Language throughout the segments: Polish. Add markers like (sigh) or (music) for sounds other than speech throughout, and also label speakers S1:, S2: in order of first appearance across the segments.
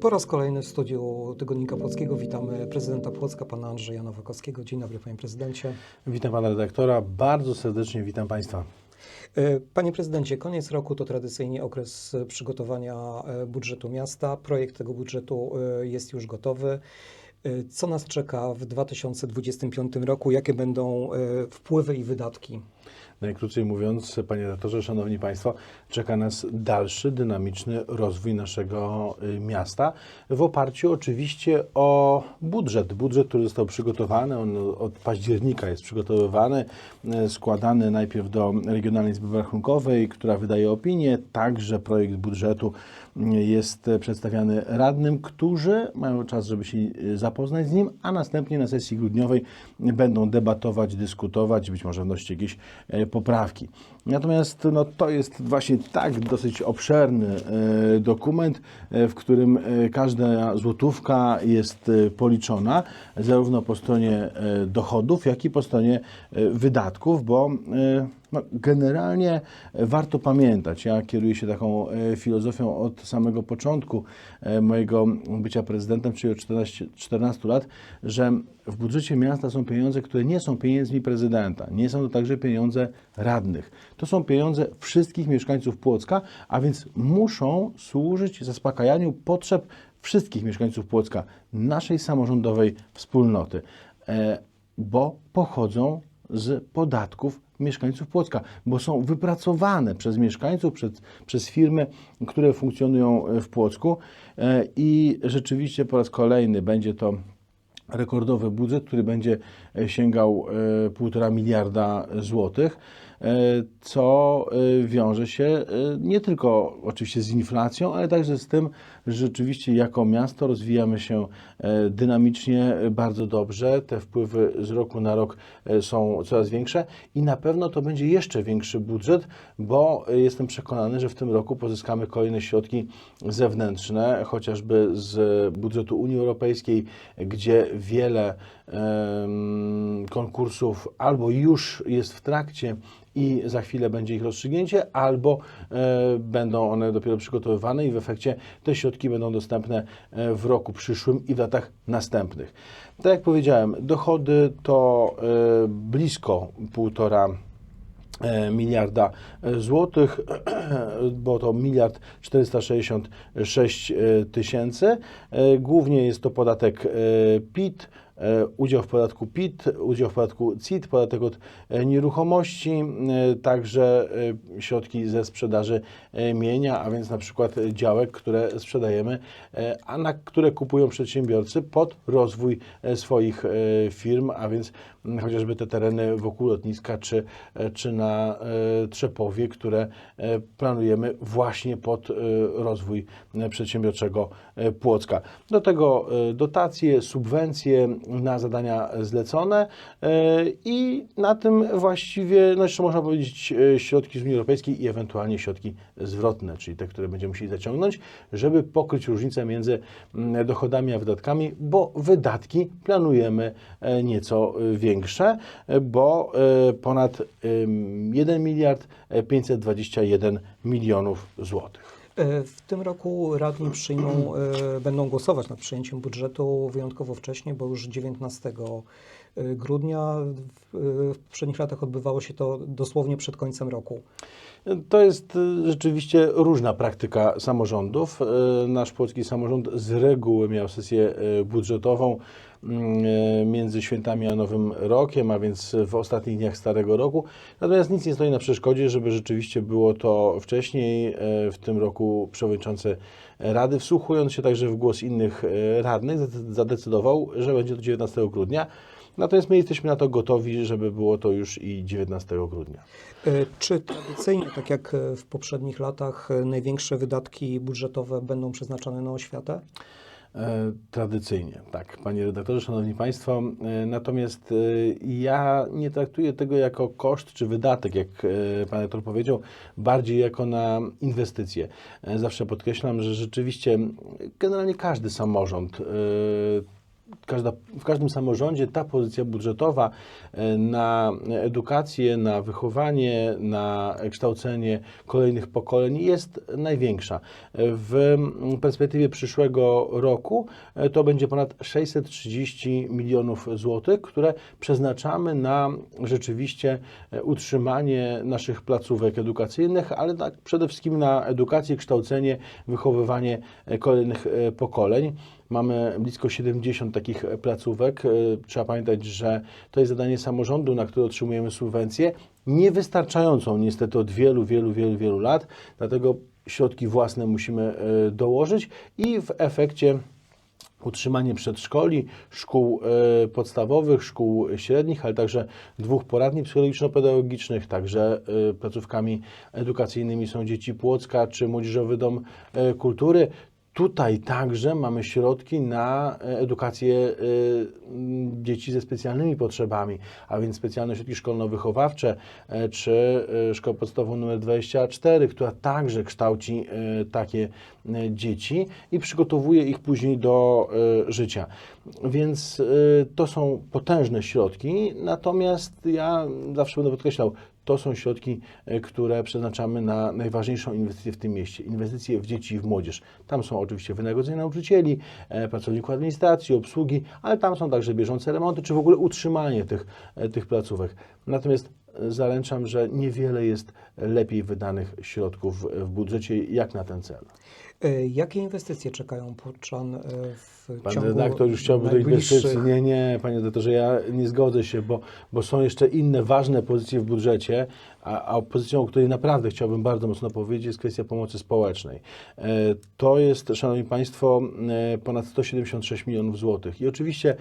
S1: Po raz kolejny w studiu Tygodnika Płockiego witamy prezydenta Płocka, pana Andrzeja Nowakowskiego. Dzień dobry, panie prezydencie.
S2: Witam pana redaktora, bardzo serdecznie witam państwa.
S1: E, Panie prezydencie, koniec roku to tradycyjnie okres przygotowania e, budżetu miasta. Projekt tego budżetu e, jest już gotowy. Co nas czeka w 2025 roku? Jakie będą wpływy i wydatki?
S2: Najkrócej mówiąc, panie redaktorze, szanowni państwo, czeka nas dalszy dynamiczny rozwój naszego y, miasta w oparciu oczywiście o budżet. Budżet, który został przygotowany, on od października jest przygotowywany, y, składany najpierw do Regionalnej Izby Rachunkowej, która wydaje opinię, także projekt budżetu y, jest przedstawiany radnym, którzy mają czas, żeby się zapoznać z nim, a następnie na sesji grudniowej będą debatować, dyskutować, być może wnosić jakieś poprawki. Natomiast no, to jest właśnie tak dosyć obszerny e, dokument, e, w którym e, każda złotówka jest policzona, zarówno po stronie dochodów, jak i po stronie wydatków, bo no, generalnie warto pamiętać, ja kieruję się taką filozofią od samego początku mojego bycia prezydentem, czyli od 14, 14 lat, że w budżecie miasta są pieniądze, które nie są pieniędzmi prezydenta, nie są to także pieniądze radnych. To są pieniądze wszystkich mieszkańców Płocka, a więc muszą służyć zaspokajaniu potrzeb wszystkich mieszkańców Płocka, naszej samorządowej wspólnoty, e, bo pochodzą z podatków mieszkańców Płocka, bo są wypracowane przez mieszkańców, przez, przez firmy, które funkcjonują w Płocku e, i rzeczywiście po raz kolejny będzie to rekordowy budżet, który będzie e, sięgał e, 1,5 miliarda złotych, e, co e, wiąże się e, nie tylko oczywiście z inflacją, ale także z tym, rzeczywiście jako miasto rozwijamy się e, dynamicznie, e, bardzo dobrze. Te wpływy z roku na rok e, są coraz większe i na pewno to będzie jeszcze większy budżet, bo jestem przekonany, że w tym roku pozyskamy kolejne środki zewnętrzne, chociażby z budżetu Unii Europejskiej, gdzie wiele konkursów albo już jest w trakcie i za chwilę będzie ich rozstrzygnięcie, albo będą one dopiero przygotowywane i w efekcie te środki będą dostępne e, w roku przyszłym i w latach następnych. Tak jak powiedziałem, dochody to e, blisko półtora e, miliarda złotych, (clears throat) bo to miliard 466 e, tysięcy. Głównie jest to podatek PIT, udział w podatku PIT, udział w podatku CIT, podatek od e, nieruchomości, e, także e, środki ze sprzedaży e, mienia, a więc na przykład działek, które sprzedajemy, e, a na które kupują przedsiębiorcy pod rozwój e, swoich e, firm, a więc chociażby te tereny wokół lotniska czy, e, czy na e, Trzepowie, które e, planujemy właśnie pod e, rozwój e, przedsiębiorczego e, Płocka. Do tego e, dotacje, subwencje na zadania zlecone e, i na tym właściwie, no jeszcze można powiedzieć, e, środki z Unii Europejskiej i ewentualnie środki zwrotne, czyli te, które będziemy musieli zaciągnąć, żeby pokryć różnicę między mm, dochodami a wydatkami, bo wydatki planujemy e, nieco większe, bo ponad em, 1 miliard e, 521 milionów złotych.
S1: E, W tym roku radni przyjmą, e, będą głosować nad przyjęciem budżetu wyjątkowo wcześnie, bo już 19 grudnia. W, poprzednich latach odbywało się to dosłownie przed końcem roku.
S2: To jest rzeczywiście różna praktyka samorządów. Nasz polski samorząd z reguły miał sesję budżetową między świętami a Nowym Rokiem, a więc w ostatnich dniach Starego Roku. Natomiast nic nie stoi na przeszkodzie, żeby rzeczywiście było to wcześniej. Y, W tym roku przewodniczący Rady, wsłuchując się także w głos innych y, radnych, zade- zadecydował, że będzie to 19 grudnia. Natomiast my jesteśmy na to gotowi, żeby było to już i 19 grudnia.
S1: E, Czy tradycyjnie, tak jak e, w poprzednich latach, e, największe wydatki budżetowe będą przeznaczone na oświatę?
S2: E, Tradycyjnie, tak, panie redaktorze, szanowni państwo. E, Natomiast e, ja nie traktuję tego jako koszt czy wydatek, jak pan redaktor powiedział, bardziej jako na inwestycje. Zawsze podkreślam, że rzeczywiście generalnie każdy samorząd każda, w każdym samorządzie ta pozycja budżetowa e, na edukację, na wychowanie, na kształcenie kolejnych pokoleń jest największa. W perspektywie przyszłego roku e, to będzie ponad 630 milionów złotych, które przeznaczamy na rzeczywiście e, utrzymanie naszych placówek edukacyjnych, ale tak przede wszystkim na edukację, kształcenie, wychowywanie kolejnych pokoleń. Mamy blisko 70 takich placówek. E, Trzeba pamiętać, że to jest zadanie samorządu, na które otrzymujemy subwencję, niewystarczającą niestety od wielu, wielu, wielu, wielu lat, dlatego środki własne musimy e, dołożyć i w efekcie utrzymanie przedszkoli, szkół e, podstawowych, szkół średnich, ale także dwóch poradni psychologiczno-pedagogicznych, także e, placówkami edukacyjnymi są dzieci Płocka czy Młodzieżowy Dom e, Kultury. Tutaj także mamy środki na e, edukację e, dzieci ze specjalnymi potrzebami, a więc specjalne środki szkolno-wychowawcze e, czy szkoła podstawową nr 24, która także kształci takie dzieci i przygotowuje ich później do życia. Więc to są potężne środki, natomiast ja zawsze będę podkreślał, to są środki, e, które przeznaczamy na najważniejszą inwestycję w tym mieście. Inwestycje w dzieci i w młodzież. Tam są oczywiście wynagrodzenia nauczycieli, e, pracowników administracji, obsługi, ale tam są także bieżące remonty, czy w ogóle utrzymanie tych, e, tych placówek. Natomiast zaręczam, że niewiele jest lepiej wydanych środków w budżecie jak na ten cel.
S1: E, Jakie inwestycje czekają Puczan e, w
S2: Pan
S1: ciągu
S2: redaktor już chciałby do inwestycji. Nie, nie, panie redaktorze, ja nie zgodzę się, bo, bo są jeszcze inne ważne pozycje w budżecie, a, a pozycją, o której naprawdę chciałbym bardzo mocno powiedzieć, jest kwestia pomocy społecznej. E, To jest, szanowni państwo, ponad 176 milionów złotych. I oczywiście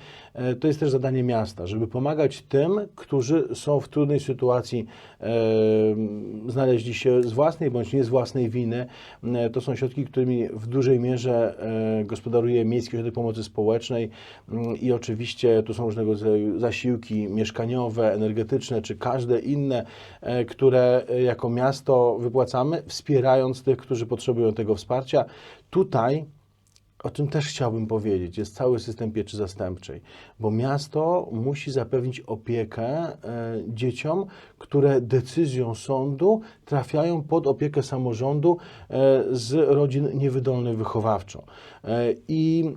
S2: to jest też zadanie miasta, żeby pomagać tym, którzy są w trudnej sytuacji, znaleźli się z własnej bądź nie z własnej winy. To są środki, którymi w dużej mierze e, gospodaruje Miejski Ośrodek Pomocy Społecznej Mm, i oczywiście tu są różnego rodzaju zasiłki mieszkaniowe, energetyczne czy każde inne, e, które e, jako miasto wypłacamy, wspierając tych, którzy potrzebują tego wsparcia. Tutaj o czym też chciałbym powiedzieć, jest cały system pieczy zastępczej, bo miasto musi zapewnić opiekę e, dzieciom, które decyzją sądu trafiają pod opiekę samorządu e, z rodzin niewydolnych wychowawczo. E, I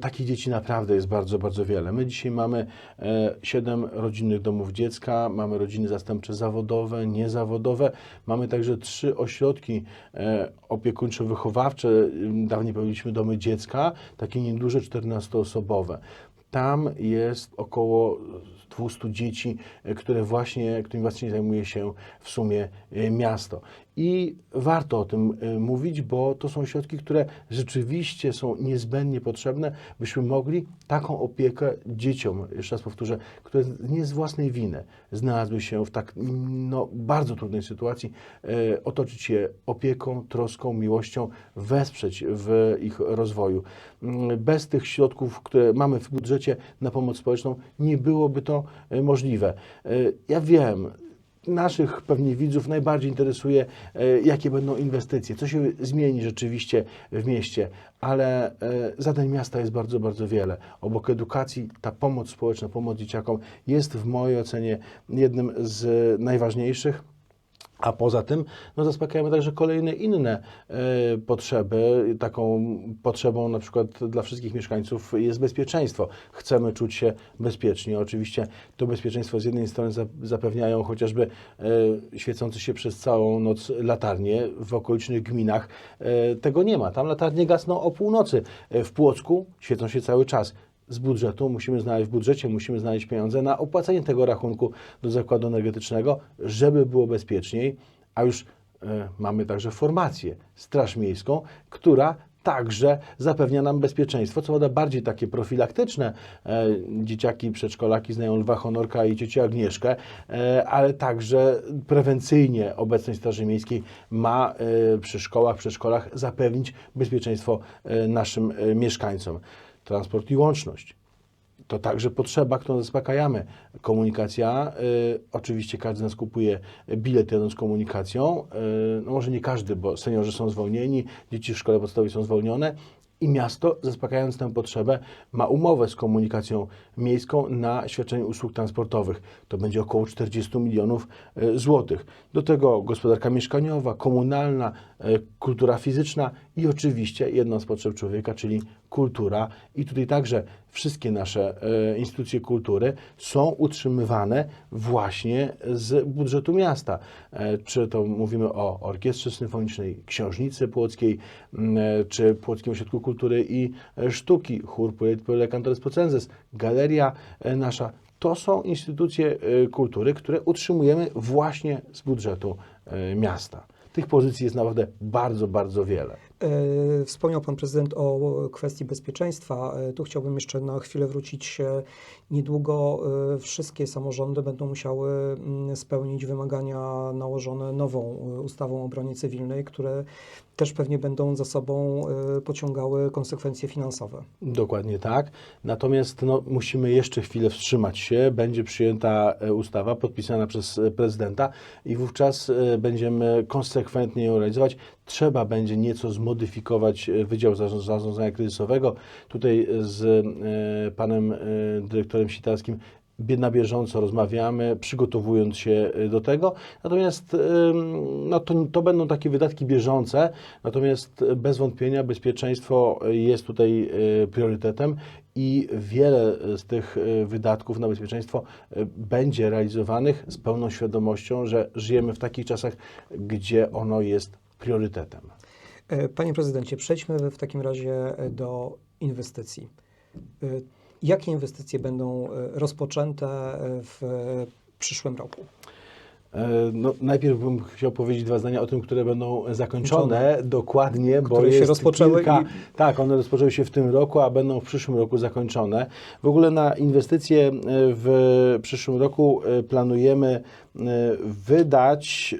S2: takich dzieci naprawdę jest bardzo, bardzo wiele. My dzisiaj mamy siedem rodzinnych domów dziecka, mamy rodziny zastępcze zawodowe, niezawodowe, mamy także trzy ośrodki opiekuńczo-wychowawcze, dawniej powiedzieliśmy domy dziecka, takie nieduże 14-osobowe. Tam jest około 200 dzieci, e, które właśnie, którymi właśnie zajmuje się w sumie e, miasto. I warto o tym e, mówić, bo to są środki, które rzeczywiście są niezbędnie potrzebne, byśmy mogli taką opiekę dzieciom, jeszcze raz powtórzę, które nie z własnej winy znalazły się w tak no, bardzo trudnej sytuacji, otoczyć je opieką, troską, miłością, wesprzeć w ich rozwoju. Mm, Bez tych środków, które mamy w budżecie na pomoc społeczną, nie byłoby to możliwe. E, Ja wiem, naszych pewnie widzów najbardziej interesuje, e, jakie będą inwestycje, co się zmieni rzeczywiście w mieście, ale zadań miasta jest bardzo, bardzo wiele. Obok edukacji ta pomoc społeczna, pomoc dzieciakom jest w mojej ocenie jednym z najważniejszych. A poza tym no, zaspokajamy także kolejne inne e, potrzeby. Taką potrzebą na przykład dla wszystkich mieszkańców jest bezpieczeństwo. Chcemy czuć się bezpiecznie. Oczywiście to bezpieczeństwo z jednej strony za- zapewniają chociażby e, świecące się przez całą noc latarnie w okolicznych gminach. E, tego nie ma. Tam latarnie gasną o północy. W Płocku świecą się cały czas z budżetu, musimy znaleźć w budżecie, musimy znaleźć pieniądze na opłacenie tego rachunku do zakładu energetycznego, żeby było bezpieczniej, a już e, mamy także formację, Straż Miejską, która także zapewnia nam bezpieczeństwo, co prawda bardziej takie profilaktyczne. E, dzieciaki, przedszkolaki znają Lwa Honorka i ciocię Agnieszkę, e, ale także prewencyjnie obecność Straży Miejskiej ma e, przy szkołach, przedszkolach zapewnić bezpieczeństwo e, naszym e, mieszkańcom. Transport i łączność. To także potrzeba, którą zaspokajamy. Komunikacja, y, oczywiście każdy z nas kupuje bilet jadąc komunikacją. Y, no może nie każdy, bo seniorzy są zwolnieni, dzieci w szkole podstawowej są zwolnione, I miasto, zaspokajając tę potrzebę, ma umowę z komunikacją miejską na świadczenie usług transportowych. To będzie około 40 milionów e, złotych. Do tego gospodarka mieszkaniowa, komunalna, e, kultura fizyczna i oczywiście jedna z potrzeb człowieka, czyli kultura. I tutaj także wszystkie nasze e, instytucje kultury są utrzymywane właśnie z budżetu miasta. E, Czy to mówimy o Orkiestrze Symfonicznej, Książnicy Płockiej, e, czy Płockim Ośrodku Kultury i Sztuki, Chór Poet Cantores Pocenses, Galeria nasza. To są instytucje kultury, które utrzymujemy właśnie z budżetu miasta. Tych pozycji jest naprawdę bardzo, bardzo wiele.
S1: E, Wspomniał Pan Prezydent o kwestii bezpieczeństwa. E, Tu chciałbym jeszcze na chwilę wrócić. Niedługo e, wszystkie samorządy będą musiały mm, spełnić wymagania nałożone nową e, ustawą o obronie cywilnej, które też pewnie będą za sobą e, pociągały konsekwencje finansowe.
S2: Dokładnie tak. Natomiast no, musimy jeszcze chwilę wstrzymać się. Będzie przyjęta e, ustawa podpisana przez e, prezydenta i wówczas e, będziemy konsekwentnie ją realizować. Trzeba będzie nieco zmodyfikować Wydział Zarząd- Zarządzania Kryzysowego. Tutaj z panem e, dyrektorem Sitarskim na bieżąco rozmawiamy, przygotowując się e, do tego. Natomiast no to, to będą takie wydatki bieżące, natomiast e, bez wątpienia bezpieczeństwo e, jest tutaj e, priorytetem i wiele z tych e, wydatków na bezpieczeństwo e, będzie realizowanych z pełną świadomością, że żyjemy w takich czasach, gdzie ono jest priorytetem.
S1: E, Panie Prezydencie, przejdźmy w takim razie e, do inwestycji. Jakie inwestycje będą e, rozpoczęte e, w e, przyszłym roku?
S2: No, najpierw bym chciał powiedzieć dwa zdania o tym, które będą zakończone dokładnie, bo
S1: Które się
S2: jest
S1: rozpoczęły
S2: kilka,
S1: i-
S2: Tak, one rozpoczęły się w tym roku, a będą w przyszłym roku zakończone. W ogóle na inwestycje w przyszłym roku planujemy wydać,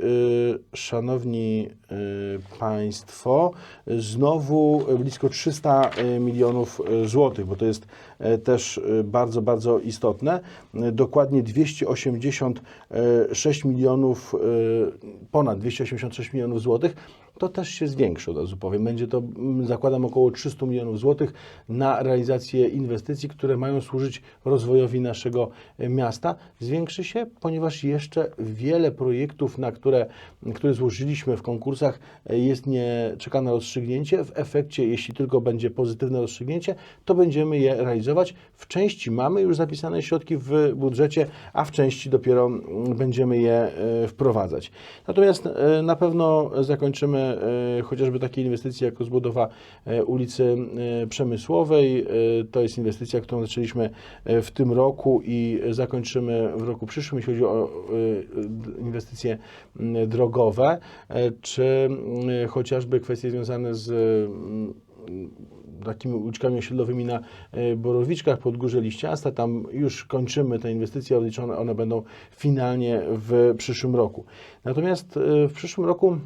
S2: szanowni Państwo, znowu blisko 300 milionów złotych, bo to jest też e, bardzo, bardzo istotne. E, Dokładnie 286 milionów, e, ponad 286 milionów złotych. To też się zwiększy, od razu powiem. Będzie to, mm, zakładam, około 300 milionów złotych na realizację inwestycji, które mają służyć rozwojowi naszego e, miasta. Zwiększy się, ponieważ jeszcze wiele projektów, na które, które złożyliśmy w konkursach, e, jest nie czeka na rozstrzygnięcie. W efekcie, jeśli tylko będzie pozytywne rozstrzygnięcie, to będziemy je realizować. W części mamy już zapisane środki w budżecie, a w części dopiero mm, będziemy je e, wprowadzać. Natomiast na pewno zakończymy e, chociażby takie inwestycje jak rozbudowa e, ulicy e, Przemysłowej. To jest inwestycja, którą zaczęliśmy w tym roku i zakończymy w roku przyszłym, jeśli chodzi o inwestycje drogowe, czy chociażby kwestie związane z takimi uliczkami osiedlowymi na Borowiczkach pod Górze Liściasta. Tam już kończymy te inwestycje, odliczone one będą finalnie w przyszłym roku. Natomiast w przyszłym roku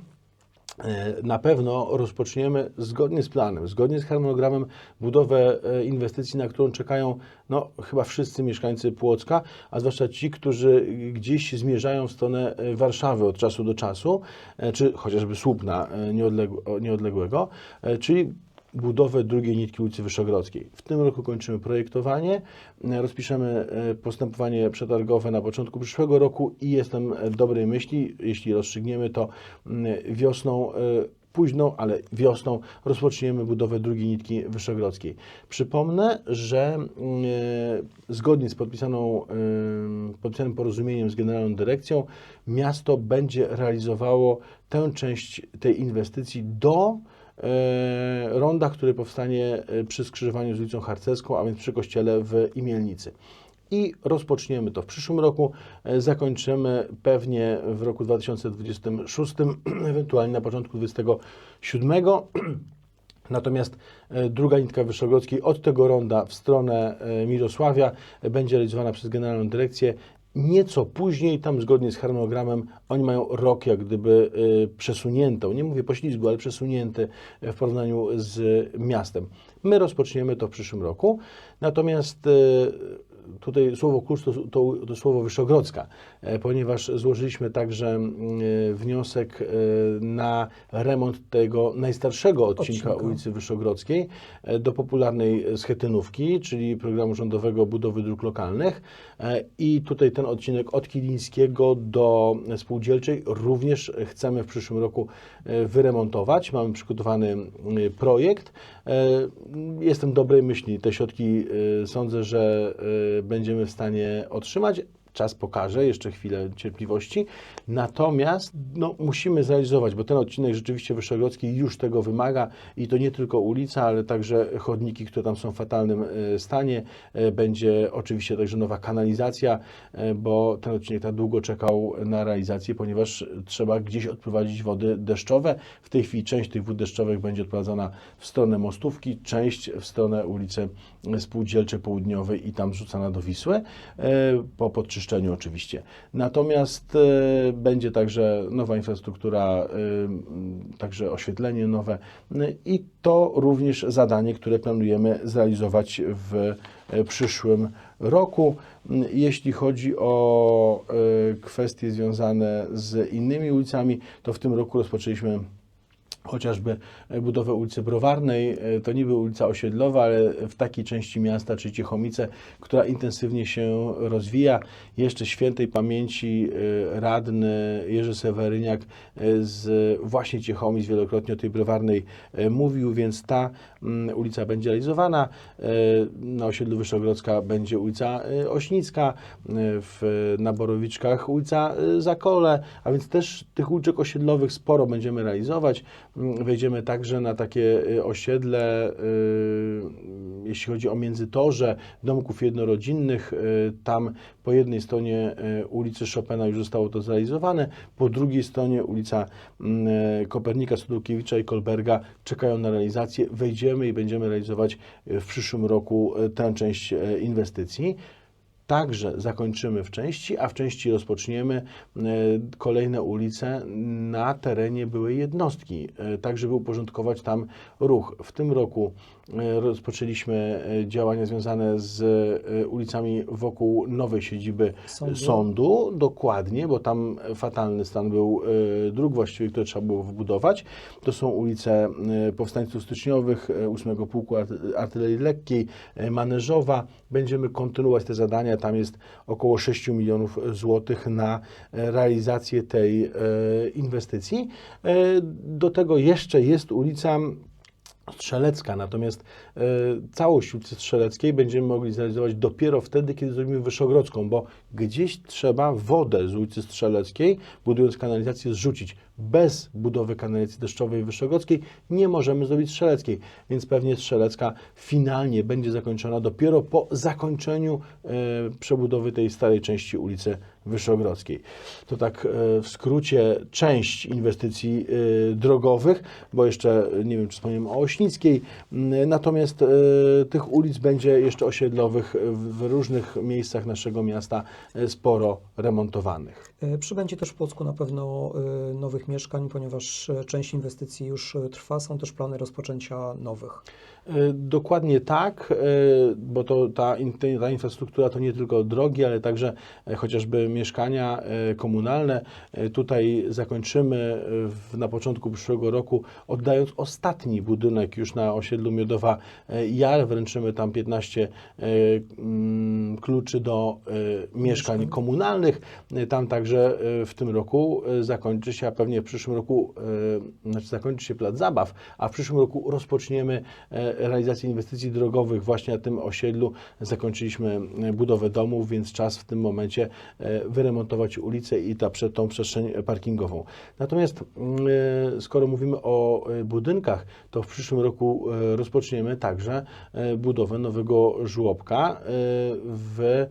S2: na pewno rozpoczniemy zgodnie z planem, zgodnie z harmonogramem budowę e, inwestycji, na którą czekają no, chyba wszyscy mieszkańcy Płocka, a zwłaszcza ci, którzy gdzieś zmierzają w stronę e, Warszawy od czasu do czasu, e, czy chociażby Słupna e, nieodległ- nieodległego, e, czyli budowę drugiej nitki ulicy Wyszogrodzkiej. W tym roku kończymy projektowanie, e, rozpiszemy e, postępowanie przetargowe na początku przyszłego roku i jestem dobrej myśli, jeśli rozstrzygniemy to mm, wiosną, e, późną, ale wiosną rozpoczniemy budowę drugiej nitki Wyszogrodzkiej. Przypomnę, że mm, zgodnie z podpisaną, podpisanym porozumieniem z Generalną Dyrekcją miasto będzie realizowało tę część tej inwestycji do ronda, który powstanie e, przy skrzyżowaniu z ulicą Harcerską, a więc przy kościele w Imielnicy. I rozpoczniemy to w przyszłym roku, e, zakończymy pewnie w roku 2026, (clears throat) ewentualnie na początku 2027. (clears throat) Natomiast e, druga nitka Wyszogrodzkiej od tego ronda w stronę e, Mirosławia e, będzie realizowana przez Generalną Dyrekcję. Nieco później, tam zgodnie z harmonogramem, oni mają rok jak gdyby e, przesuniętą, nie mówię poślizgu, ale przesunięty w porównaniu z miastem. My rozpoczniemy to w przyszłym roku, natomiast e, tutaj słowo klucz to, to, to słowo Wyszogrodzka, e, ponieważ złożyliśmy także mm, e, wniosek e, na remont tego najstarszego odcinka,
S1: Odcinka.
S2: ulicy Wyszogrodzkiej do popularnej schetynówki, czyli programu rządowego budowy dróg lokalnych. I tutaj ten odcinek od Kilińskiego do Spółdzielczej również chcemy w przyszłym roku wyremontować. Mamy przygotowany mm, projekt. E, Jestem dobrej myśli. Te środki e, sądzę, że e, będziemy w stanie otrzymać. Czas pokaże, jeszcze chwilę cierpliwości. Natomiast no, musimy zrealizować, bo ten odcinek rzeczywiście Wyszogrodzki już tego wymaga i to nie tylko ulica, ale także chodniki, które tam są w fatalnym e, stanie. E, Będzie oczywiście także nowa kanalizacja, e, bo ten odcinek tak długo czekał na realizację, ponieważ trzeba gdzieś odprowadzić wody deszczowe. W tej chwili część tych wód deszczowych będzie odprowadzana w stronę Mostówki, część w stronę ulicy Spółdzielczej Południowej i tam zrzucana do Wisły, po podczyszczeniu oczywiście. Natomiast e, będzie także nowa infrastruktura, e, także oświetlenie nowe e, i to również zadanie, które planujemy zrealizować w e, przyszłym roku. Jeśli chodzi o kwestie związane z innymi ulicami, to w tym roku rozpoczęliśmy chociażby budowę ulicy Browarnej. E, To niby ulica osiedlowa, ale w takiej części miasta, czyli Ciechomice, która intensywnie się rozwija. Jeszcze świętej pamięci e, radny Jerzy Seweryniak e, z właśnie Ciechomic wielokrotnie o tej Browarnej mówił, więc ta mm, ulica będzie realizowana. Na osiedlu Wyszogrodzka będzie ulica Ośnicka, w Naborowiczkach ulica Zakole, a więc też tych uliczek osiedlowych sporo będziemy realizować. Wejdziemy także na takie y, osiedle, y, jeśli chodzi o międzytorze domków jednorodzinnych. y, Tam po jednej stronie ulicy Chopina już zostało to zrealizowane, po drugiej stronie ulica mm, Kopernika, Sudołkiewicza i Kolberga czekają na realizację. Wejdziemy i będziemy realizować w przyszłym roku tę część inwestycji. Także zakończymy w części, a w części rozpoczniemy e, kolejne ulice na terenie byłej jednostki, e, tak żeby uporządkować tam ruch. W tym roku rozpoczęliśmy e, działania związane z e, ulicami wokół nowej siedziby
S1: Sądu.
S2: sądu, dokładnie, bo tam fatalny stan był e, dróg właściwie, które trzeba było wybudować. To są ulice e, Powstańców Styczniowych, e, 8 Pułku Arty- Artylerii Lekkiej, e, Maneżowa. Będziemy kontynuować te zadania. Tam jest około 6 milionów złotych na e, realizację tej e, inwestycji. E, Do tego jeszcze jest ulica Strzelecka, natomiast e, całość ulicy Strzeleckiej będziemy mogli zrealizować dopiero wtedy, kiedy zrobimy Wyszogrodzką, bo gdzieś trzeba wodę z ulicy Strzeleckiej, budując kanalizację, zrzucić. Bez budowy kanalizacji deszczowej Wyszogrodzkiej nie możemy zrobić Strzeleckiej, więc pewnie Strzelecka finalnie będzie zakończona dopiero po zakończeniu e, przebudowy tej starej części ulicy Wyszogrodzkiej. To tak e, w skrócie część inwestycji e, drogowych, bo jeszcze nie wiem, czy wspomniałem o Ośnickiej, natomiast e, tych ulic będzie jeszcze osiedlowych w, w różnych miejscach naszego miasta e, sporo remontowanych.
S1: E, Przybędzie też w Płocku na pewno e, nowych mieszkań, ponieważ e, część inwestycji już trwa. Są też plany rozpoczęcia nowych.
S2: Dokładnie tak, bo to ta, ta infrastruktura to nie tylko drogi, ale także chociażby mieszkania komunalne. Tutaj zakończymy w, na początku przyszłego roku, oddając ostatni budynek już na osiedlu Miodowa Jar. Wręczymy tam 15 e, mm, kluczy do mieszkań komunalnych. Tam także e, w tym roku e, zakończy się, a pewnie w przyszłym roku, e, znaczy zakończy się plac zabaw, a w przyszłym roku rozpoczniemy e, realizację inwestycji drogowych właśnie na tym osiedlu. Zakończyliśmy e, budowę domów, więc czas w tym momencie e, wyremontować ulicę i ta, tą przestrzeń parkingową. Natomiast skoro mówimy o budynkach, to w przyszłym roku rozpoczniemy także budowę nowego żłobka w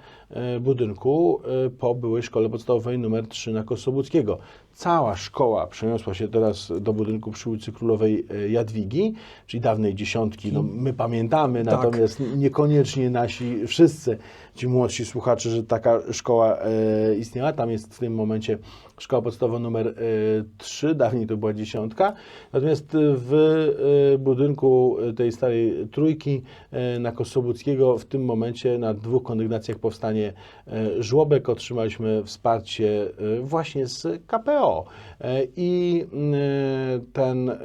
S2: budynku po byłej szkole podstawowej nr 3 na Kosobuckiego. Cała szkoła przeniosła się teraz do budynku przy ulicy Królowej e, Jadwigi, czyli dawnej dziesiątki. No, my pamiętamy,
S1: Tak.
S2: natomiast niekoniecznie nasi wszyscy, ci młodsi słuchacze, że taka szkoła e, istniała. Tam jest w tym momencie szkoła podstawowa numer e, 3, dawniej to była dziesiątka. Natomiast w e, budynku tej starej trójki e, na Kosobuckiego w tym momencie na dwóch kondygnacjach powstanie e, żłobek. Otrzymaliśmy wsparcie e, właśnie z KPO E, i mm, ten, e,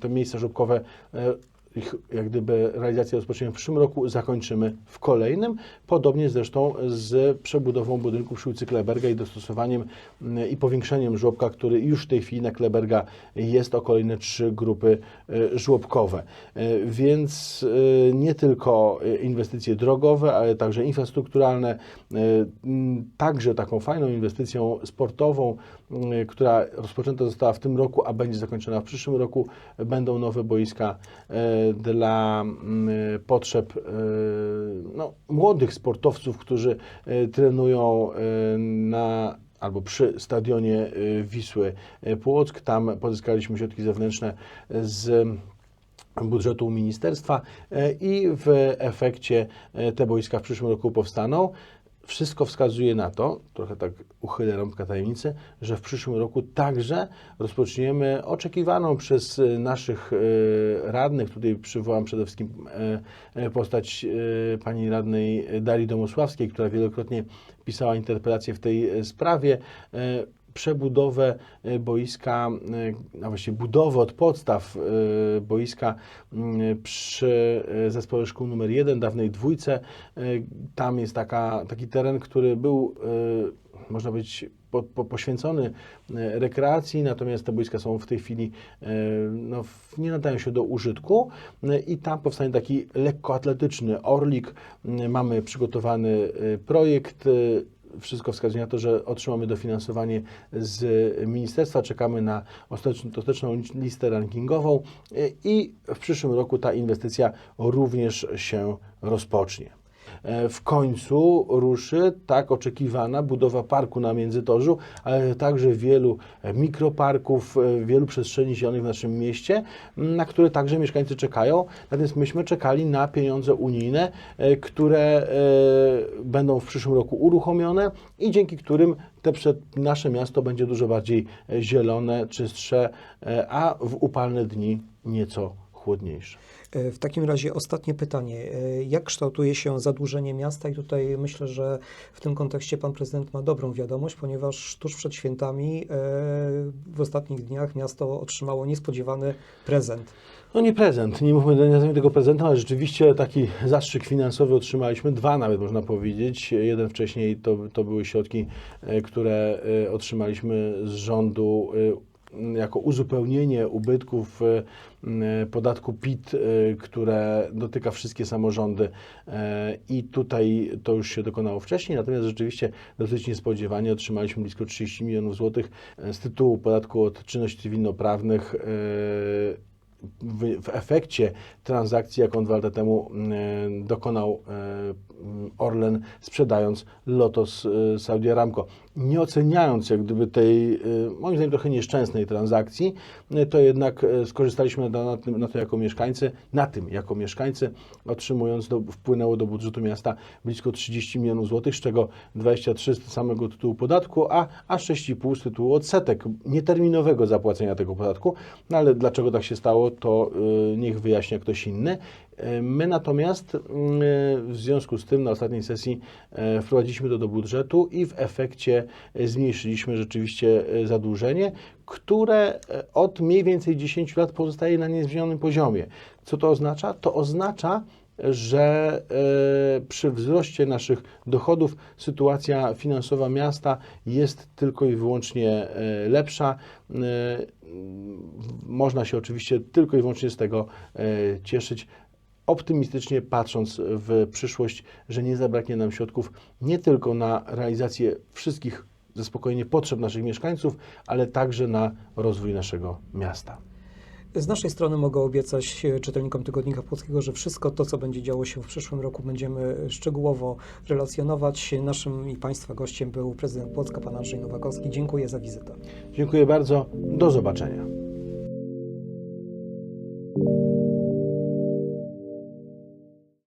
S2: te miejsca żłobkowe e, ich jak gdyby realizację rozpoczniemy w przyszłym roku, zakończymy w kolejnym. Podobnie zresztą z przebudową budynku przy ulicy Kleberga i dostosowaniem mm, i powiększeniem żłobka, który już w tej chwili na Kleberga jest o kolejne trzy grupy e, żłobkowe. E, Więc e, nie tylko inwestycje drogowe, ale także infrastrukturalne, także taką fajną inwestycją sportową, która rozpoczęta została w tym roku, a będzie zakończona w przyszłym roku, będą nowe boiska dla mm, potrzeb e, no, młodych sportowców, którzy e, trenują e, na albo przy stadionie Wisły Płock. Tam pozyskaliśmy środki zewnętrzne z budżetu ministerstwa i w efekcie te boiska w przyszłym roku powstaną. Wszystko wskazuje na to, trochę tak uchylę rąbka tajemnicy, że w przyszłym roku także rozpoczniemy oczekiwaną przez e, naszych e, radnych, tutaj przywołam przede wszystkim e, postać pani radnej Darii Domosławskiej, która wielokrotnie pisała interpelację w tej sprawie, przebudowę e, boiska, e, a właściwie budowę od podstaw e, boiska mm, przy zespole szkół numer 1, dawnej dwójce. Tam jest taka, taki teren, który był, można być po, po, poświęcony rekreacji, natomiast te boiska są w tej chwili, no, nie nadają się do użytku i tam powstanie taki lekkoatletyczny orlik. Mamy przygotowany projekt, wszystko wskazuje na to, że otrzymamy dofinansowanie z ministerstwa. Czekamy na ostateczną, listę rankingową e, i w przyszłym roku ta inwestycja również się rozpocznie. E, W końcu ruszy tak oczekiwana budowa parku na Międzytorzu, ale także wielu e, mikroparków, e, wielu przestrzeni zielonych w naszym mieście, na które także mieszkańcy czekają. Natomiast myśmy czekali na pieniądze unijne, które będą w przyszłym roku uruchomione i dzięki którym te przed nasze miasto będzie dużo bardziej zielone, czystsze, a w upalne dni nieco chłodniejsze.
S1: E, W takim razie ostatnie pytanie. E, Jak kształtuje się zadłużenie miasta? I tutaj myślę, że w tym kontekście pan prezydent ma dobrą wiadomość, ponieważ tuż przed świętami e, w ostatnich dniach miasto otrzymało niespodziewany prezent.
S2: No nie prezent, nie mówmy nie nazwijmy tego prezentem, ale rzeczywiście taki zastrzyk finansowy otrzymaliśmy, dwa nawet można powiedzieć. Jeden wcześniej to, to były środki, które otrzymaliśmy z rządu jako uzupełnienie ubytków e, m, podatku PIT, e, które dotyka wszystkie samorządy. E, i tutaj to już się dokonało wcześniej, natomiast rzeczywiście dosyć niespodziewanie otrzymaliśmy blisko 30 milionów złotych e, z tytułu podatku od czynności cywilnoprawnych e, w, efekcie transakcji, jaką dwa lata temu dokonał e, Orlen, sprzedając Lotos e, Saudi Aramco. Nie oceniając jak gdyby tej, e, moim zdaniem, trochę nieszczęsnej transakcji, e, to jednak skorzystaliśmy na, na, tym, na to jako mieszkańcy, na tym jako mieszkańcy, otrzymując, do, wpłynęło do budżetu miasta blisko 30 milionów złotych, z czego 23 z samego tytułu podatku, a, a 6,5 z tytułu odsetek nieterminowego zapłacenia tego podatku. No ale dlaczego tak się stało, to y, niech wyjaśnia ktoś inny. My natomiast y, w związku z tym na ostatniej sesji y, wprowadziliśmy to do budżetu i w efekcie y, zmniejszyliśmy rzeczywiście y, zadłużenie, które od mniej więcej 10 lat pozostaje na niezmienionym poziomie. Co to oznacza? To oznacza, że e, przy wzroście naszych dochodów sytuacja finansowa miasta jest tylko i wyłącznie e, lepsza. E, Można się oczywiście tylko i wyłącznie z tego e, cieszyć. Optymistycznie patrząc w przyszłość, że nie zabraknie nam środków nie tylko na realizację wszystkich zaspokojenie potrzeb naszych mieszkańców, ale także na rozwój naszego miasta.
S1: Z naszej strony mogę obiecać e, czytelnikom Tygodnika Płockiego, że wszystko to, co będzie działo się w przyszłym roku, będziemy szczegółowo relacjonować. Naszym i Państwa gościem był prezydent Płocka, pan Andrzej Nowakowski. Dziękuję za wizytę.
S2: Dziękuję bardzo. Do zobaczenia.